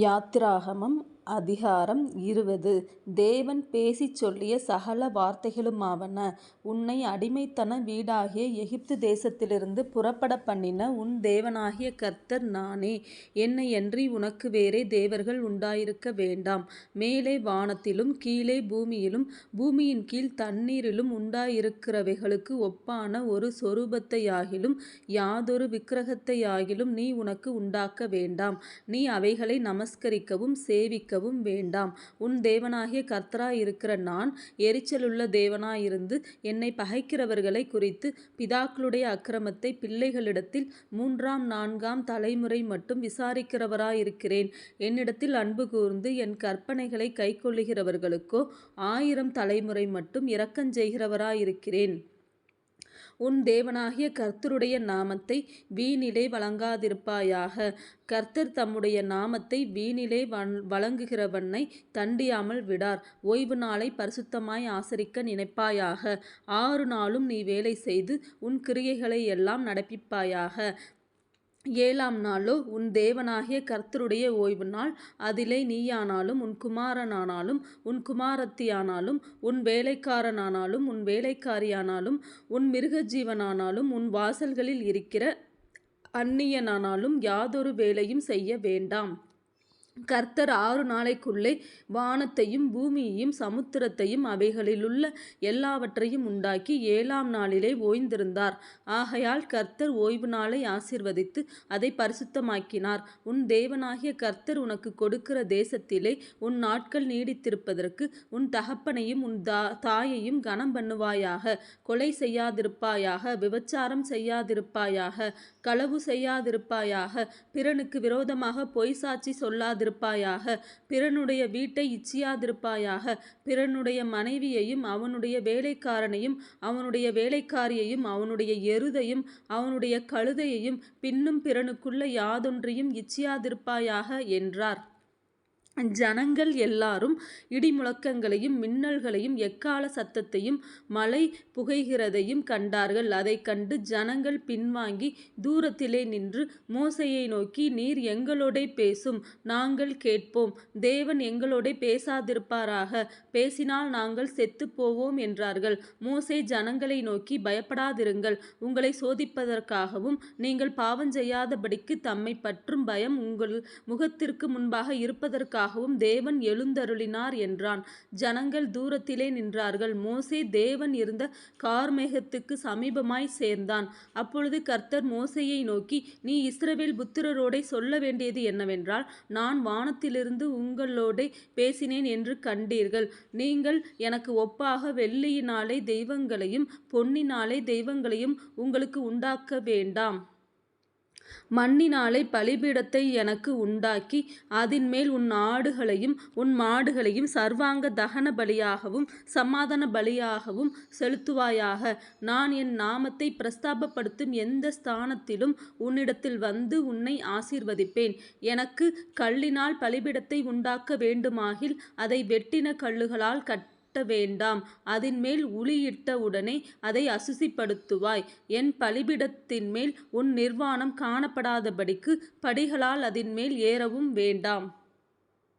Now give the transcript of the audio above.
யாத்திராகமம் அதிகாரம் இருபது தேவன் பேசிச் சொல்லிய சகல வார்த்தைகளுமாவன உன்னை அடிமைத்தன வீடாகிய எகிப்து தேசத்திலிருந்து புறப்பட பண்ணின உன் தேவனாகிய கர்த்தர் நானே. என்னையன்றி உனக்கு வேறே தேவர்கள் உண்டாயிருக்க வேண்டாம். மேலே வானத்திலும் கீழே பூமியிலும் பூமியின் கீழ் தண்ணீரிலும் உண்டாயிருக்கிறவைகளுக்கு ஒப்பான ஒரு சொரூபத்தையாகிலும் யாதொரு விக்கிரகத்தையாகிலும் நீ உனக்கு உண்டாக்க வேண்டாம். நீ அவைகளை நமஸ்கரிக்கவும் சேவிக்கவும் வேண்டாம். உன் தேவனாகிய கர்த்தராயிருக்கிற நான் எரிச்சலுள்ள தேவனாயிருந்து என்னை பகைக்கிறவர்களை குறித்து பிதாக்களுடைய அக்கிரமத்தை பிள்ளைகளிடத்தில் மூன்றாம் நான்காம் தலைமுறை மட்டும் விசாரிக்கிறவராயிருக்கிறேன். என்னிடத்தில் அன்பு கூர்ந்து என் கற்பனைகளை கைக்கொள்ளுகிறவர்களுக்கோ ஆயிரம் தலைமுறை மட்டும் இரக்கஞ்செய்கிறவராயிருக்கிறேன். உன் தேவனாகிய கர்த்தருடைய நாமத்தை வீணிலே வழங்காதிருப்பாயாக. கர்த்தர் தம்முடைய நாமத்தை வீணிலே வழங்குகிறவனை தண்டியாமல் விடார். ஓய்வு நாளை பரிசுத்தமாய் ஆசரிக்க நினைப்பாயாக. ஆறு நாளும் நீ வேலை செய்து உன் கிரியைகளை எல்லாம் நடப்பிப்பாயாக. ஏழாம் நாளோ உன் தேவனாகிய கர்த்தருடைய ஓய்வு நாள். அதிலே நீயானாலும் உன் குமாரனானாலும் உன் குமாரத்தியானாலும் உன் வேலைக்காரனானாலும் உன் வேலைக்காரியானாலும் உன் மிருகஜீவனானாலும் உன் வாசல்களில் இருக்கிற அந்நியனானாலும் யாதொரு வேலையும் செய்ய வேண்டாம். கர்த்தர் ஆறு நாளைக்குள்ளே வானத்தையும் பூமியையும் சமுத்திரத்தையும் அவைகளிலுள்ள எல்லாவற்றையும் உண்டாக்கி ஏழாம் நாளிலே ஓய்ந்திருந்தார். ஆகையால் கர்த்தர் ஓய்வு நாளை ஆசிர்வதித்து அதை பரிசுத்தமாக்கினார். உன் தேவனாகிய கர்த்தர் உனக்கு கொடுக்கிற தேசத்திலே உன் நாட்கள் நீடித்திருப்பதற்கு உன் தகப்பனையும் உன் தா தாயையும் கனம் பண்ணுவாயாக கொலை செய்யாதிருப்பாயாக விபச்சாரம் செய்யாதிருப்பாயாக களவு செய்யாதிருப்பாயாக பிறனுக்கு விரோதமாக பொய் சாட்சி சொல்லாது சொல்லாதிருப்பாயாக பிறனுடைய வீட்டை இச்சியாதிருப்பாயாக பிறனுடைய மனைவியையும் அவனுடைய வேலைக்காரனையும் அவனுடைய வேலைக்காரியையும் அவனுடைய எருதையும் அவனுடைய கழுதையையும் பின்னும் பிறனுக்குள்ள யாதொன்றையும் இச்சியாதிருப்பாயாக என்றார். ஜனங்கள் எல்லாரும் இடிமுழக்கங்களையும் மின்னல்களையும் எக்கால சத்தத்தையும் மழை புகைகிறதையும் கண்டார்கள். அதைக் கண்டு ஜனங்கள் பின்வாங்கி தூரத்திலே நின்று மோசையை நோக்கி நீர் எங்களோடே பேசும் நாங்கள் கேட்போம். தேவன் எங்களோடே பேசாதிருப்பாராக பேசினால் நாங்கள் செத்துப்போவோம் என்றார்கள். மோசே ஜனங்களை நோக்கி பயப்படாதிருங்கள். உங்களை சோதிப்பதற்காகவும் நீங்கள் பாவம் செய்யாதபடிக்கு தம்மை பற்றும் பயம் உங்கள் முகத்திற்கு முன்பாக இருப்பதற்காக இருப்பதற்காகவும் தேவன் எழுந்தருளினார் என்றான். ஜனங்கள் தூரத்திலே நின்றார்கள். மோசே தேவன் இருந்த கார்மேகத்துக்கு சமீபமாய் சேர்ந்தான். அப்பொழுது கர்த்தர் மோசையை நோக்கி நீ இஸ்ரவேல் புத்திரரோடே சொல்ல வேண்டியது என்னவென்றால் நான் வானத்திலிருந்து உங்களோடே பேசினேன் என்று கண்டீர்கள். நீங்கள் எனக்கு ஒப்பாக வெள்ளியினாலே தெய்வங்களையும் பொன்னினாலே தெய்வங்களையும் உங்களுக்கு உண்டாக்க வேண்டாம். மண்ணினாலே பலிபீடத்தை எனக்கு உண்டாக்கி அதின்மேல் உன் ஆடுகளையும் உன் மாடுகளையும் சர்வாங்க தகன பலியாகவும் சமாதான பலியாகவும் செலுத்துவாயாக. நான் என் நாமத்தை பிரஸ்தாபப்படுத்தும் எந்த ஸ்தானத்திலும் உன்னிடத்தில் வந்து உன்னை ஆசீர்வதிப்பேன். எனக்கு கல்லினால் பலிபீடத்தை உண்டாக்க வேண்டுமாகில் அதை வெட்டின கல்லுகளால் கட்ட வேண்டாம். அதின்மேல் உளியிட்ட உடனே அதை அசுசிப்படுத்துவாய். என் பலிபீடத்தின்மேல் உன் நிர்வாணம் காணப்படாதபடிக்கு படிகளால் அதின்மேல் ஏறவும் வேண்டாம்.